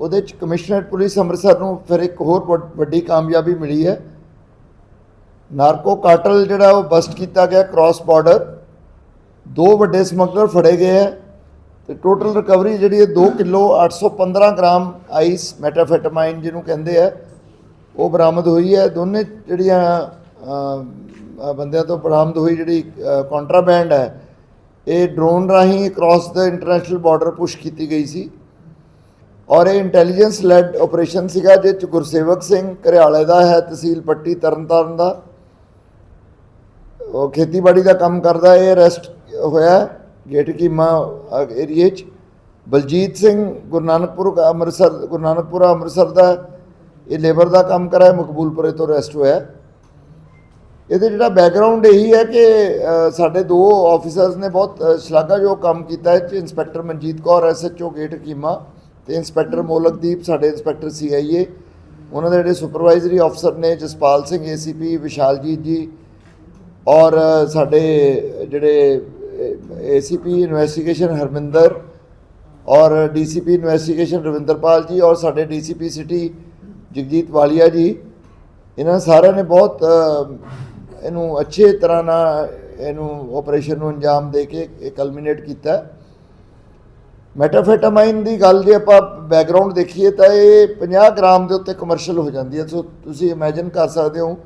ਉਹਦੇ ਚ commissionerate police Amritsar ਨੂੰ ਫਿਰ ਇੱਕ ਹੋਰ ਵੱਡ- ਵੱਡੀ ਕਾਮਯਾਬੀ ਮਿਲੀ ਹੈ। ਨਾਰਕੋ ਕਾਟਲ ਜਿਹੜਾ ਉਹ ਬਸਟ ਕੀਤਾ ਗਿਆ ਕ੍ਰਾਸ ਬਾਰਡਰ ਦੋ ਵੱਡੇ ਸਮਗਲਰ ਫੜੇ ਗਏ ਹੈ ਤੇ ਟੋਟਲ ਰਿਕਵਰੀ ਜਿਹੜੀ ਹੈ 2 ਕਿਲੋ 815 ਗ੍ਰਾਮ ਆਈਸ ਮੈਟਾਫੈਟਾਮਾਈਨ ਜਿਹਨੂੰ ਕਹਿੰਦੇ ਆ ਉਹ ਬਰਾਮਦ ਹੋਈ ਹੈ। ਦੋਨੇ ਜਿਹੜੀਆਂ ਬੰਦਿਆਂ ਤੋਂ ਬਰਾਮਦ ਹੋਈ ਜਿਹੜੀ ਕੰਟਰਾਬੈਂਡ ਹੈ, ਇਹ ਡਰੋਨ ਰਾਹੀਂ ਕ੍ਰਾਸ ਦਾ ਇੰਟਰਨੈਸ਼ਨਲ ਬਾਰਡਰ ਪੁਸ਼ ਕੀਤੀ ਗਈ ਸੀ। ਔਰ ਇਹ ਇੰਟੈਲੀਜੈਂਸ ਲੈਡ ਆਪਰੇਸ਼ਨ ਸੀਗਾ ਜਿਸ ਚ ਗੁਰਸੇਵਕ ਸਿੰਘ ਘਰਿਆਲੇ ਦਾ ਹੈ, ਤਹਿਸੀਲ ਪੱਟੀ ਤਰਨਤਾਰਨ ਦਾ। ਉਹ ਖੇਤੀਬਾੜੀ ਦਾ ਕੰਮ ਕਰਦਾ, ਇਹ ਅਰੈਸਟ ਹੋਇਆ ਗੇਟ ਕੀਮਾ ਏਰੀਏ 'ਚ। ਬਲਜੀਤ ਸਿੰਘ ਗੁਰੂ ਨਾਨਕਪੁਰ ਅੰਮ੍ਰਿਤਸਰ ਗੁਰੂ ਨਾਨਕਪੁਰਾ ਅੰਮ੍ਰਿਤਸਰ ਦਾ ਇਹ ਲੇਬਰ ਦਾ ਕੰਮ ਕਰਾ ਹੈ ਮਕਬੂਲਪੁਰੇ ਤੋਂ ਅਰੈਸਟ ਹੋਇਆ। ਇਹਦੇ ਜਿਹੜਾ ਬੈਕਗ੍ਰਾਉਂਡ ਇਹੀ ਹੈ ਕਿ ਸਾਡੇ ਦੋ ਆਫੀਸਰਸ ਨੇ ਬਹੁਤ ਸ਼ਲਾਘਾਯੋਗ ਕੰਮ ਕੀਤਾ ਹੈ। Inspector Manjit Kaur SHO gate keema ਤੇ ਇੰਸਪੈਕਟਰ ਮੋਲਕਦੀਪ ਸਾਡੇ ਇੰਸਪੈਕਟਰ ਸੀਆਈਏ ਉਹਨਾਂ ਦੇ ਜਿਹੜੇ ਸੁਪਰਵਾਈਜ਼ਰੀ ਆਫਸਰ ਨੇ ਜਸਪਾਲ ਸਿੰਘ ਏਸੀਪੀ ਵਿਸ਼ਾਲਜੀਤ ਜੀ ਔਰ ਸਾਡੇ ਜਿਹੜੇ ਏਸੀਪੀ ਇਨਵੈਸਟੀਗੇਸ਼ਨ ਹਰਮਿੰਦਰ ਔਰ ਡੀਸੀਪੀ ਇਨਵੈਸਟੀਗੇਸ਼ਨ ਰਵਿੰਦਰਪਾਲ ਜੀ ਔਰ ਸਾਡੇ ਡੀਸੀਪੀ ਸਿਟੀ ਜਗਜੀਤ ਵਾਲੀਆ ਜੀ, ਇਹਨਾਂ ਸਾਰਿਆਂ ਨੇ ਬਹੁਤ ਇਹਨੂੰ ਅੱਛੇ ਤਰ੍ਹਾਂ ਨਾਲ ਇਹਨੂੰ ਆਪਰੇਸ਼ਨ ਨੂੰ ਅੰਜਾਮ ਦੇ ਕੇ ਇਹ ਕਲਮੀਨੇਟ ਕੀਤਾ। ਮੈਟਾਫੈਟਾਮਾਈਨ ਦੀ ਗੱਲ ਜੇ ਆਪਾਂ ਬੈਕਗ੍ਰਾਉਂਡ ਦੇਖੀਏ ਤਾਂ ਇਹ 50 ਗ੍ਰਾਮ ਦੇ ਉੱਤੇ ਕਮਰਸ਼ੀਅਲ ਹੋ ਜਾਂਦੀ ਹੈ। ਸੋ ਤੁਸੀਂ ਇਮੇਜਿਨ ਕਰ ਸਕਦੇ ਹੋ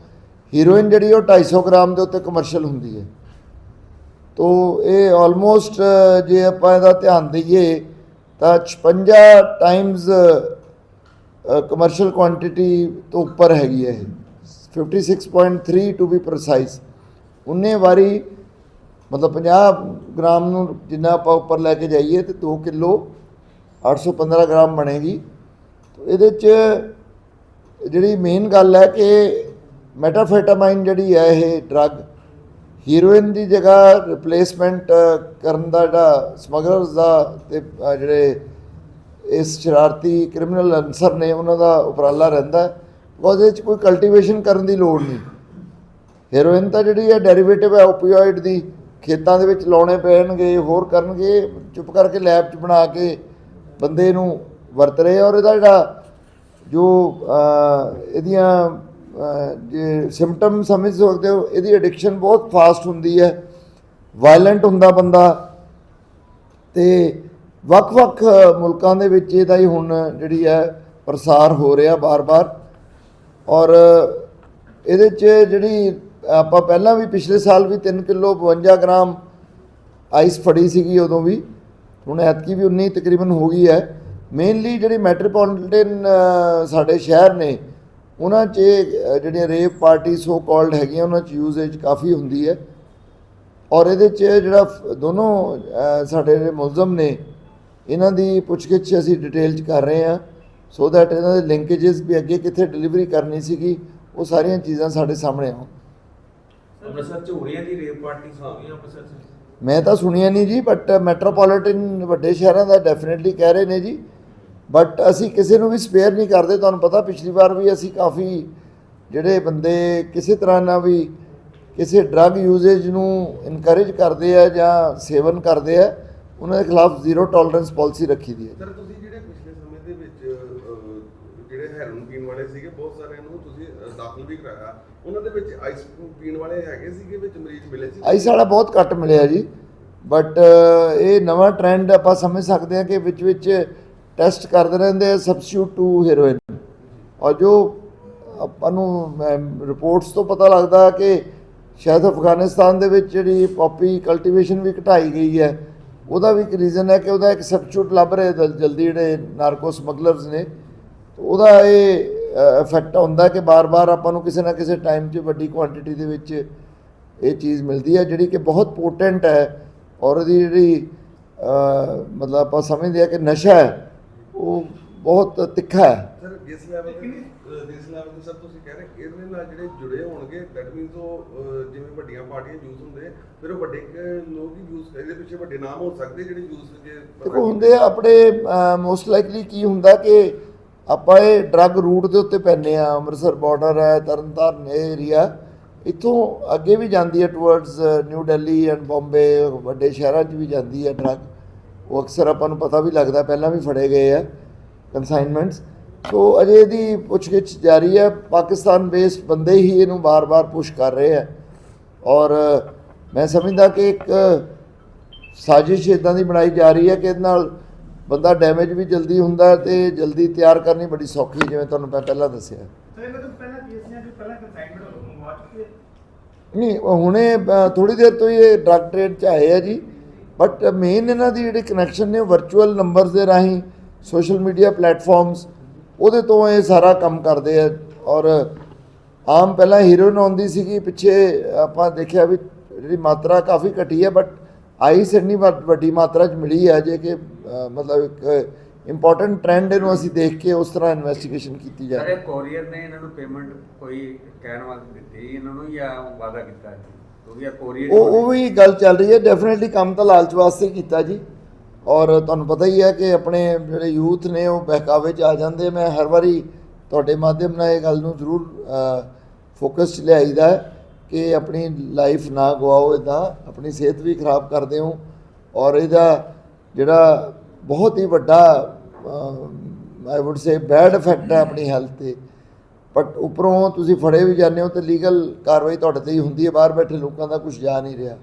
ਹੀਰੋਇਨ ਜਿਹੜੀ ਉਹ 250 ਗ੍ਰਾਮ ਦੇ ਉੱਤੇ ਕਮਰਸ਼ੀਅਲ ਹੁੰਦੀ ਹੈ। ਤੋ ਇਹ ਆਲਮੋਸਟ ਜੇ ਆਪਾਂ ਇਹਦਾ ਧਿਆਨ ਦਈਏ ਤਾਂ 56 ਟਾਈਮਸ ਕਮਰਸ਼ੀਅਲ ਕੁਆਂਟੀਟੀ ਤੋਂ ਉੱਪਰ ਹੈਗੀ ਹੈ ਇਹ। 56.3 ਟੂ ਬੀ ਪ੍ਰੀਸਾਈਜ਼ ਉਨੇ ਵਾਰੀ, ਮਤਲਬ 50 ਗ੍ਰਾਮ ਨੂੰ ਜਿੰਨਾ ਆਪਾਂ ਉੱਪਰ ਲੈ ਕੇ ਜਾਈਏ ਤੇ 2 ਕਿਲੋ 815 ਗ੍ਰਾਮ ਬਣੇਗੀ। ਇਹਦੇ ਚ ਜਿਹੜੀ ਮੇਨ ਗੱਲ ਹੈ ਕਿ ਮੈਟਾਫੈਟਾਮਾਈਨ ਜਿਹੜੀ ਹੈ ਇਹ ਡਰੱਗ ਹੀਰੋਇਨ ਦੀ ਜਗ੍ਹਾ ਰਿਪਲੇਸਮੈਂਟ ਕਰਨ ਦਾ ਜਿਹੜਾ ਸਮਗਲਰਸ ਦਾ ਤੇ ਜਿਹੜੇ ਇਸ ਸ਼ਰਾਰਤੀ ਕ੍ਰਿਮੀਨਲ ਅਨਸਰ ਨੇ ਉਹਨਾਂ ਦਾ ਉਪਰਾਲਾ ਰਹਿੰਦਾ ਬਿਕੋਜ਼ ਇਹ 'ਚ ਕੋਈ ਕਲਟੀਵੇਸ਼ਨ ਕਰਨ ਦੀ ਲੋੜ ਨਹੀਂ। ਹੈਰੋਇਨ ਤਾਂ ਜਿਹੜੀ ਹੈ ਡੈਰੀਵੇਟਿਵ ਹੈ ਓਪੀਓਇਡ ਦੀ। ਖੇਤਾਂ ਦੇ ਵਿੱਚ ਲਾਉਣੇ ਪੈਣਗੇ, ਹੋਰ ਕਰਨਗੇ, ਚੁੱਪ ਕਰਕੇ ਲੈਬ 'ਚ ਬਣਾ ਕੇ ਬੰਦੇ ਨੂੰ ਵਰਤ ਰਹੇ ਔਰ ਇਹਦਾ ਜਿਹੜਾ ਜੋ ਇਹਦੀਆਂ ਜੇ ਸਿੰਪਟਮ ਸਮਝ ਸਕਦੇ ਹੋ, ਇਹਦੀ ਐਡਿਕਸ਼ਨ ਬਹੁਤ ਫਾਸਟ ਹੁੰਦੀ ਹੈ। ਵਾਇਲੈਂਟ ਹੁੰਦਾ ਬੰਦਾ। ਤੇ ਵੱਖ-ਵੱਖ ਮੁਲਕਾਂ ਦੇ ਵਿੱਚ ਇਹਦਾ ਹੀ ਹੁਣ ਜਿਹੜੀ ਹੈ ਪ੍ਰਸਾਰ ਹੋ ਰਿਹਾ ਬਾਰ-ਬਾਰ। ਔਰ ਇਹਦੇ 'ਚ ਜਿਹੜੀ ਆਪਾਂ ਪਹਿਲਾਂ ਵੀ ਪਿਛਲੇ ਸਾਲ ਵੀ 3 ਕਿਲੋ 52 ਗ੍ਰਾਮ ਆਈਸ ਫੜੀ ਸੀਗੀ ਉਦੋਂ ਵੀ। ਹੁਣ ਐਤਕੀ ਵੀ 19 ਤਕਰੀਬਨ ਹੋ ਗਈ ਹੈ। ਮੇਨਲੀ ਜਿਹੜੀ ਮੈਟਰੋਪੋਲੀਟਨ ਸਾਡੇ ਸ਼ਹਿਰ ਨੇ, ਉਹਨਾਂ 'ਚ ਜਿਹੜੀਆਂ ਰੇਪ ਪਾਰਟੀ ਸੋ ਕਾਲਡ ਹੈਗੀਆਂ, ਉਹਨਾਂ 'ਚ ਯੂਜ਼ੇਜ ਕਾਫੀ ਹੁੰਦੀ ਹੈ। ਔਰ ਇਹਦੇ 'ਚ ਜਿਹੜਾ ਦੋਨੋਂ ਸਾਡੇ ਮੁਲਜ਼ਮ ਨੇ ਇਹਨਾਂ ਦੀ ਪੁੱਛਗਿੱਛ ਅਸੀਂ ਡਿਟੇਲ 'ਚ ਕਰ ਰਹੇ ਹਾਂ। ਸੋ ਦੈਟ ਇਹਨਾਂ ਦੇ ਲਿੰਕੇजेस ਵੀ ਅੱਗੇ ਕਿੱਥੇ ਡਿਲੀਵਰੀ ਕਰਨੀ ਸੀਗੀ ਉਹ ਸਾਰੀਆਂ ਚੀਜ਼ਾਂ ਸਾਡੇ ਸਾਹਮਣੇ ਆਉਣ। ਅੰਮ੍ਰਿਤਸਰ ਅੰਮ੍ਰਿਤਸਰ ਚ? ਮੈਂ ਤਾਂ ਸੁਣੀਆਂ ਨਹੀਂ ਜੀ ਬਟ ਮੈਟਰੋਪੋਲੀਟਨ ਵੱਡੇ ਸ਼ਹਿਰਾਂ ਦਾ ਡੈਫੀਨਿਟਲੀ ਕਹਿ ਰਹੇ ਨੇ ਜੀ। ਬਟ ਅਸੀਂ ਕਿਸੇ ਨੂੰ ਵੀ ਸਪੇਅਰ ਨਹੀਂ ਕਰਦੇ ਤੁਹਾਨੂੰ ਪਤਾ ਪਿਛਲੀ ਵਾਰ ਵੀ ਅਸੀਂ ਕਾਫੀ ਜਿਹੜੇ ਬੰਦੇ ਕਿਸੇ ਤਰ੍ਹਾਂ ਨਾਲ ਵੀ ਕਿਸੇ ਡਰੱਗ ਯੂਜ਼ੇਜ ਨੂੰ ਇਨਕਰੇਜ ਕਰਦੇ ਆ ਜਾਂ ਸੇਵਨ ਕਰਦੇ ਆ। ਉਹਨਾਂ ਦੇ ਖਿਲਾਫ ਜ਼ੀਰੋ ਟੋਲਰੈਂਸ ਪਾਲਿਸੀ ਰੱਖੀ ਦੀ ਹੈ ਸਰ ਤੁਸੀਂ ਜਿਹੜੇ ਪਿਛਲੇ ਸਮੇਂ ਦੇ ਵਿੱਚ ਜਿਹੜੇ ਹੈਰੋਨ ਪੀਣ ਵਾਲੇ ਸੀਗੇ ਬਹੁਤ ਸਾਰਿਆਂ ਨੂੰ ਤੁਸੀਂ ਦਾਖਲ ਵੀ ਕਰਾਇਆ। ਉਹਨਾਂ ਦੇ ਵਿੱਚ ਆਈਸ ਪੀਣ ਵਾਲੇ ਹੈਗੇ ਸੀਗੇ ਵਿੱਚ ਮਰੀਜ਼ ਮਿਲੇ ਸੀ? ਆਈ ਸਾਡਾ ਬਹੁਤ ਘੱਟ ਮਿਲਿਆ ਜੀ। ਬਟ ਇਹ ਨਵਾਂ ਟ੍ਰੈਂਡ ਆਪਾਂ ਸਮਝ ਸਕਦੇ ਹਾਂ ਕਿ ਵਿੱਚ ਵਿੱਚ ਟੈਸਟ ਕਰਦੇ ਰਹਿੰਦੇ ਆ ਸਬਸਟੀਟਿਊਟ ਟੂ ਹੈਰੋਇਨ ਔਰ ਜੋ ਆਪਾਂ ਨੂੰ ਰਿਪੋਰਟਸ ਤੋਂ ਪਤਾ ਲੱਗਦਾ ਕਿ ਸ਼ਾਇਦ ਅਫਗਾਨਿਸਤਾਨ ਦੇ ਵਿੱਚ ਜਿਹੜੀ ਪੌਪੀ ਕਲਟੀਵੇਸ਼ਨ ਵੀ ਘਟਾਈ ਗਈ ਹੈ। ਉਹਦਾ ਵੀ ਇੱਕ ਰੀਜ਼ਨ ਹੈ ਕਿ ਉਹਦਾ ਇੱਕ ਸਬਸਟੀਟਿਊਟ ਲੱਭ ਰਹੇ ਜਲ- ਜਲਦੀ ਜਿਹੜੇ ਨਾਰਕੋ ਸਮਗਲਰਸ ਨੇ ਉਹਦਾ ਇਹ ਇਫੈਕਟ ਹੁੰਦਾ ਕਿ ਬਾਰ-ਬਾਰ ਆਪਾਂ ਨੂੰ ਕਿਸੇ ਨਾ ਕਿਸੇ ਟਾਈਮ 'ਚ ਵੱਡੀ ਕੁਆਂਟੀਟੀ ਦੇ ਵਿੱਚ ਇਹ ਚੀਜ਼ ਮਿਲਦੀ ਹੈ, ਜਿਹੜੀ ਕਿ ਬਹੁਤ ਪੋਟੈਂਟ ਹੈ ਔਰ ਉਹਦੀ ਜਿਹੜੀ ਮਤਲਬ ਆਪਾਂ ਸਮਝਦੇ ਆ ਕਿ ਨਸ਼ਾ ਹੈ, ਉਹ ਬਹੁਤ ਤਿੱਖਾ ਹੈ। ਸਰ ਜਿਸ ਲੈਵਲ ਤੇ ਜਿਸ ਲੈਵਲ ਤੇ ਸਰ ਤੁਸੀਂ ਕਹਿ ਰਹੇ ਇਹਦੇ ਨਾਲ ਜਿਹੜੇ ਜੁੜੇ ਹੋਣਗੇ ਦੈਟ ਮੀਨਸ ਉਹ ਜਿਵੇਂ ਵੱਡੀਆਂ ਪਾਰਟੀਆਂ ਯੂਜ਼ ਹੁੰਦੇ ਫਿਰ ਉਹ ਵੱਡੇ ਲੋਕ ਹੀ ਯੂਜ਼ ਕਰਦੇ ਪਿੱਛੇ ਵੱਡੇ ਨਾਮ ਹੋ ਸਕਦੇ ਜਿਹੜੇ ਯੂਜ਼ ਜੇ ਦੇਖੋ ਹੁੰਦੇ ਆ ਆਪਣੇ ਮੋਸਟ ਲਾਈਕਲੀ ਕੀ ਹੁੰਦਾ ਕਿ ਆਪਾਂ ਇਹ ਡਰੱਗ ਰੂਟ ਦੇ ਉੱਤੇ ਪੈਨੇ ਆ ਅੰਮ੍ਰਿਤਸਰ ਬਾਰਡਰ ਹੈ ਤਰਨਤਾਰਨ ਏਰੀਆ ਇੱਥੋਂ ਅੱਗੇ ਵੀ ਜਾਂਦੀ ਹੈ towards new Delhi and Bombay ਵੱਡੇ ਸ਼ਹਿਰਾਂ 'ਚ ਵੀ ਜਾਂਦੀ ਹੈ ਡਰੱਗ ਉਹ ਅਕਸਰ ਆਪਾਂ ਨੂੰ ਪਤਾ ਵੀ ਲੱਗਦਾ ਪਹਿਲਾਂ ਵੀ ਫੜੇ ਗਏ ਆ। ਕਨਸਾਈਨਮੈਂਟਸ ਸੋ ਅਜੇ ਦੀ ਪੁੱਛਗਿੱਛ ਜਾਰੀ ਹੈ। ਪਾਕਿਸਤਾਨ ਬੇਸਡ ਬੰਦੇ ਹੀ ਇਹਨੂੰ ਬਾਰ-ਬਾਰ ਪੁਸ਼ ਕਰ ਰਹੇ ਆ ਔਰ ਮੈਂ ਸਮਝਦਾ ਕਿ ਇੱਕ ਸਾਜ਼ਿਸ਼ ਇਦਾਂ ਦੀ ਬਣਾਈ ਜਾ ਰਹੀ ਹੈ ਕਿ ਇਹਦੇ ਨਾਲ ਬੰਦਾ ਡੈਮੇਜ ਵੀ ਜਲਦੀ ਹੁੰਦਾ ਹੈ ਤੇ ਜਲਦੀ ਤਿਆਰ ਕਰਨੀ ਬੜੀ ਸੌਖੀ ਜਿਵੇਂ ਤੁਹਾਨੂੰ ਮੈਂ ਪਹਿਲਾਂ ਦੱਸਿਆ। ਨਹੀਂ ਹੁਣੇ ਥੋੜੀ ਦੇਰ ਤੋਂ ਹੀ ਇਹ ਡਰੱਗ ਟ੍ਰੇਡ ਚ ਆਏ ਆ ਜੀ। ਬਟ ਮੇਨ ਇਹਨਾਂ ਦੀ ਜਿਹੜੀ ਕਨੈਕਸ਼ਨ ਨੇ ਵਰਚੁਅਲ ਨੰਬਰਸ ਦੇ ਰਾਹੀਂ ਸੋਸ਼ਲ ਮੀਡੀਆ ਪਲੇਟਫਾਰਮਸ ਉਹਦੇ ਤੋਂ ਇਹ ਸਾਰਾ ਕੰਮ ਕਰਦੇ ਆ। ਔਰ ਆਮ ਪਹਿਲਾਂ ਹੀਰੋਇਨ ਆਉਂਦੀ ਸੀਗੀ ਪਿੱਛੇ ਆਪਾਂ ਦੇਖਿਆ ਵੀ ਜਿਹੜੀ ਮਾਤਰਾ ਕਾਫੀ ਘਟੀ ਹੈ ਬਟ ਆਈਸ ਇੰਨੀ ਵੱਡ- ਵੱਡੀ ਮਾਤਰਾ ਚ ਮਿਲੀ ਹੈ ਜੇ ਕਿ ਮਤਲਬ ਇੱਕ ਇੰਪੋਰਟੈਂਟ ਟ੍ਰੈਂਡ ਇਹਨੂੰ ਅਸੀਂ ਦੇਖ ਕੇ ਉਸ ਤਰ੍ਹਾਂ ਇਨਵੈਸਟੀਗੇਸ਼ਨ ਕੀਤੀ ਜਾ ਰਹੀ ਇਹ ਕੋਰੀਅਰ ਨੇ ਇਹਨਾਂ ਨੂੰ ਪੇਮੈਂਟ ਕੋਈ ਕਹਿਣ ਵਾਸਤੇ ਦਿੱਤੀ ਇਹਨਾਂ ਨੂੰ ਜਾਂ ਵਾਅਦਾ ਕੀਤਾ ਹੈ? ਕੋਰੀਅਰ ਉਹ ਉਹ ਵੀ ਗੱਲ ਚੱਲ ਰਹੀ ਹੈ। ਡੈਫੀਨਿਟਲੀ ਕੰਮ ਤਾਂ ਲਾਲਚ ਵਾਸਤੇ ਕੀਤਾ ਜੀ। ਔਰ ਤੁਹਾਨੂੰ ਪਤਾ ਹੀ ਹੈ ਕਿ ਆਪਣੇ ਜਿਹੜੇ ਯੂਥ ਨੇ ਉਹ ਬਹਿਕਾਵੇ 'ਚ ਆ ਜਾਂਦੇ। ਮੈਂ ਹਰ ਵਾਰੀ ਤੁਹਾਡੇ ਮਾਧਿਅਮ ਨਾਲ ਇਹ ਗੱਲ ਨੂੰ ਜ਼ਰੂਰ ਫੋਕਸ 'ਚ ਲਿਆਈਦਾ ਕਿ ਆਪਣੀ ਲਾਈਫ ਨਾ ਗਵਾਓ ਇਦਾਂ ਆਪਣੀ ਸਿਹਤ ਵੀ ਖਰਾਬ ਕਰਦੇ ਹੋ ਔਰ ਇਹਦਾ ਜਿਹੜਾ ਬਹੁਤ ਹੀ ਵੱਡਾ I would say bad effect ਹੈ ਆਪਣੀ ਹੈਲਥ ਤੇ। ਬਟ ਉੱਪਰੋਂ ਤੁਸੀਂ ਫੜੇ ਵੀ ਜਾਂਦੇ ਹੋ ਤੇ ਲੀਗਲ ਕਾਰਵਾਈ ਤੁਹਾਡੇ ਤੇ ਹੀ ਹੁੰਦੀ ਹੈ। ਬਾਹਰ ਬੈਠੇ ਲੋਕਾਂ ਦਾ ਕੁਝ ਜਾ ਨਹੀਂ ਰਿਹਾ।